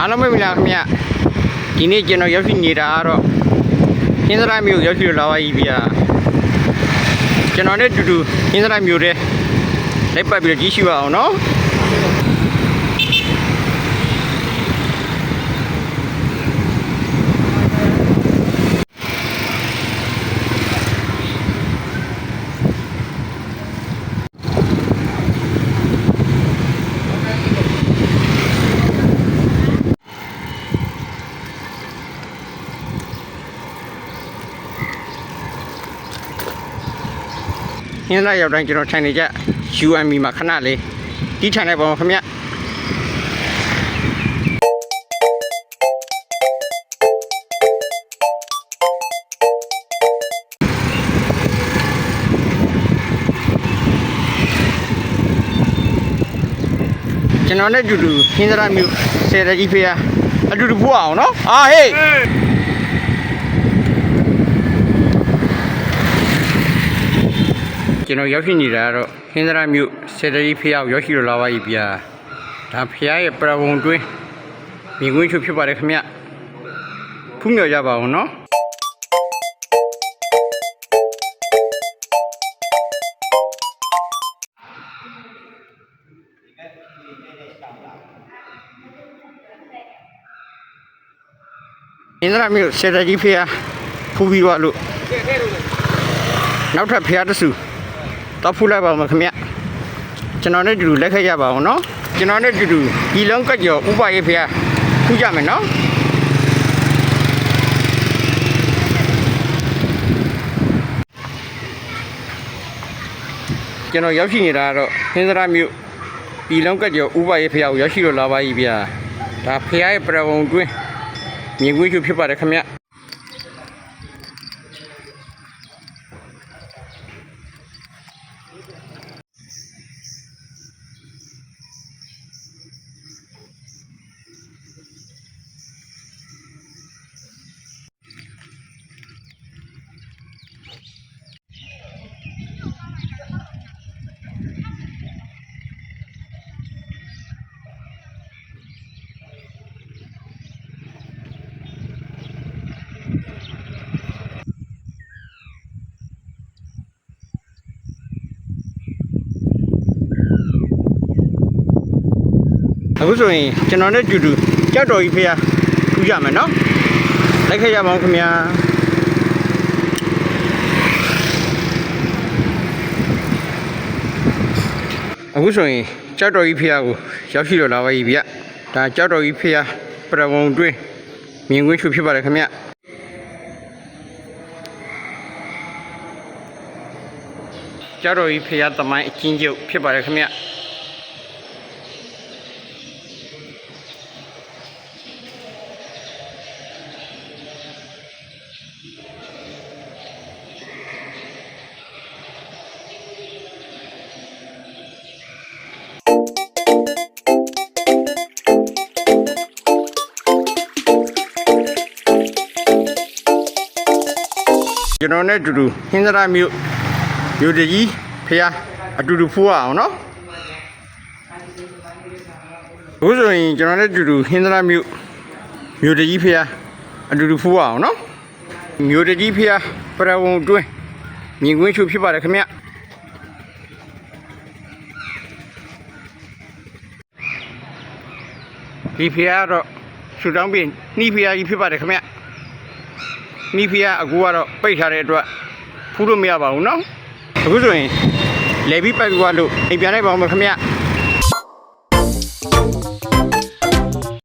အားလုံးပဲမင်္ဂလာခင်ဗျဒီနေ့ကျွန်တော်ရောက်ရှိနေတာကတော့ဟင်းသရမျိုးရောက်ရှိလာပါပြီဗျာကျွန်တော်နဲ့အတူတူဟင်းသရမျိုးတဲ့လိုက်ပတ်ပြီးတော့ကြည့်ရှိပါအောင်နော် ဟင်းသရရောက်တိုင်းကျွန်တော်ထိုင်နေကြ UMB မှာခဏလေးတီးထိုင်လိုက်ပါဦးခင်ဗျကျွန်တော်နဲ့အတူတူဟင်းသရမျိုးဆယ်ရကြီးဖေးအတူတူပို့အောင်နော်အာဟေး ကျွန်တော်ရောက်ရှိနေတာကတော့ဟင်းသရမျိုးဆယ်ရကြီးဖေးရောက်ရောက်ရှိလာပါပြီဗျာဒါဖေးရဲ့ပရဝုံတွင်းမြင်ကွင်းချုပ်ဖြစ်ပါတယ်ခင်ဗျဖူးမြော်ကြပါအောင်နော်အင်းဒရာမျိုးစေတကြီးဖေးဖူးပြီးသွားလို့နောက်ထပ်ဖေးတဆူ တော့ဖူးလိုက်ပါဦးမခင်ဗျကျွန်တော်နဲ့အတူတူလက်ခဲ့ကြပါအောင်နော်ကျွန်တော်နဲ့အတူတူဒီလုံးကကြောဥပရေးဖေးဖူးကြမယ်နော်ကျွန်တော်ရောက်ရှိနေတာကတော့ဟင်းဒရာမျိုးဒီလုံးကကြောဥပရေးဖေးကိုရောက်ရှိလို့လာပါပြီဗျာဒါဖေးရဲ့ပရဝုံတွင်းမြင်ကွင်းကျဖြစ်ပါတယ်ခင်ဗျ အခုဆိုရင်ကျွန်တော်နဲ့အတူတူကြောက်တော်ကြီးဖေးထူးကြမယ်နော်လိုက်ခဲ့ကြပါဦးခင်ဗျာအခုဆိုရင်ကြောက်တော်ကြီးဖေးကိုရောက်ရှိတော့လာပါပြီဗျဒါကြောက်တော်ကြီးဖေးပရဝုံတွင်းမြင်ကွင်းချူဖြစ်ပါတယ်ခင်ဗျကြောက်တော်ကြီးဖေးသမိုင်းအချင်းကျုပ်ဖြစ်ပါတယ်ခင်ဗျ ကျွန်တော်နဲ့အတူတူဟင်းသရမြို့မြို့တကြီးဖះအတူတူဖူးရအောင်နော်အခုဆိုရင်ကျွန်တော်နဲ့အတူတူဟင်းသရမြို့မြို့တကြီးဖះအတူတူဖူးရအောင်နော်မြို့တကြီးဖះပရဝုံတွင်းမြင်ကွင်းချုပ်ဖြစ်ပါတယ်ခင်ဗျဒီဖះကတော့ဆူတောင်းပြီးနှီးဖះကြီးဖြစ်ပါတယ်ခင်ဗျ မိဖုရားအကူကတော့ပိတ်ထားတဲ့အတွက်ဖူးလို့မရပါဘူးเนาะအခုဆိုရင်လေပြီးပိုက်ကွာလို့အိမ်ပြန်လိုက်ပါဦးမခင်ဗျ